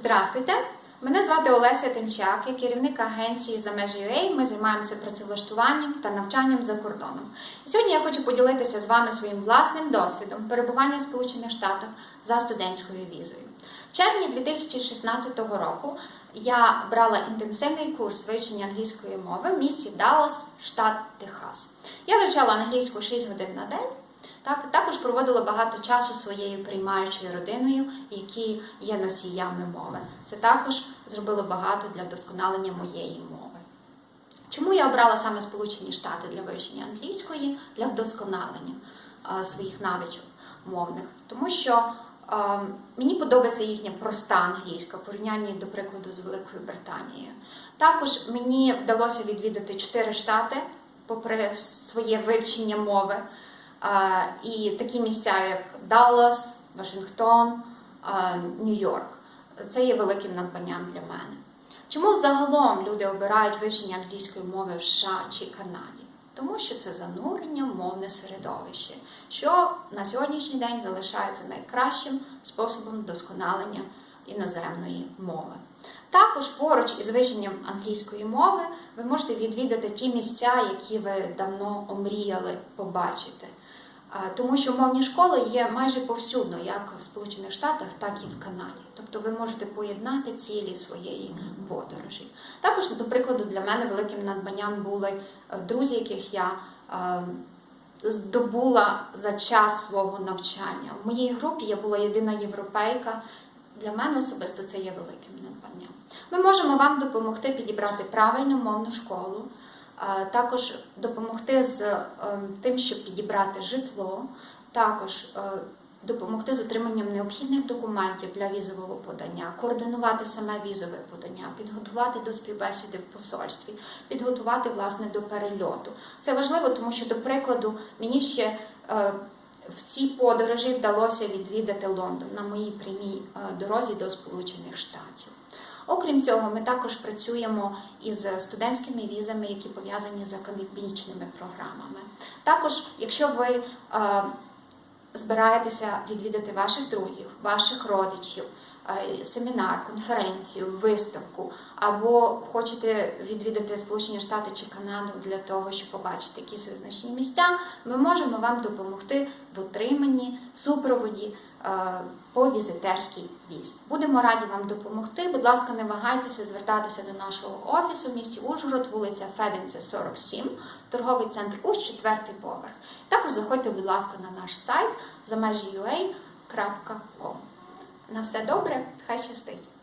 Здравствуйте! Мене звати Олеся Тимчак, я керівник агенції за межі UA. Ми займаємося працевлаштуванням та навчанням за кордоном. Сьогодні я хочу поділитися з вами своїм власним досвідом перебування в Сполучених Штатах за студентською візою. В червні 2016 року я брала інтенсивний курс вивчення англійської мови в місті Даллас, штат Техас. Я вивчала англійську 6 годин на день. Так, також проводила багато часу своєю приймаючою родиною, які є носіями мови. Це також зробило багато для вдосконалення моєї мови. Чому я обрала саме Сполучені Штати для вивчення англійської, для вдосконалення а, своїх навичок мовних? Тому що а, мені подобається їхня проста англійська в порівнянні, до прикладу, з Великою Британією. Також мені вдалося відвідати чотири штати, попри своє вивчення мови. І такі місця, як Даллас, Вашингтон, Нью-Йорк. Це є великим надбанням для мене. Чому загалом люди обирають вивчення англійської мови в США чи Канаді? Тому що це занурення в мовне середовище, що на сьогоднішній день залишається найкращим способом вдосконалення іноземної мови. Також поруч із вивченням англійської мови ви можете відвідати ті місця, які ви давно омріяли побачити. Тому що мовні школи є майже повсюдно, як в Сполучених Штатах, так і в Канаді. Тобто ви можете поєднати цілі своєї подорожі. Також, до прикладу, для мене великим надбанням були е, друзі, яких я е, здобула за час свого навчання. В моїй групі я була єдина європейка. Для мене особисто це є великим надбанням. Ми можемо вам допомогти підібрати правильну мовну школу, також допомогти з е, тим, щоб підібрати житло, також е, допомогти з отриманням необхідних документів для візового подання, координувати саме візове подання, підготувати до співбесіди в посольстві, підготувати власне до перельоту. Це важливо, тому що, до прикладу, мені ще е, в цій подорожі вдалося відвідати Лондон на моїй прямій дорозі до Сполучених Штатів. Окрім цього, ми також працюємо із студентськими візами, які пов'язані з академічними програмами. Також, якщо ви е, збираєтеся відвідати ваших друзів, ваших родичів, е, семінар, конференцію, виставку, або хочете відвідати Сполучені Штати чи Канаду для того, щоб побачити якісь визначні місця, ми можемо вам допомогти в отриманні, в супроводі по візитерській візі. Будемо раді вам допомогти. Будь ласка, не вагайтеся звертатися до нашого офісу в місті Ужгород, вулиця Феденця, 47, торговий центр УЖ, четвертий поверх. Також заходьте, будь ласка, на наш сайт за межі На все добре, хай щастить!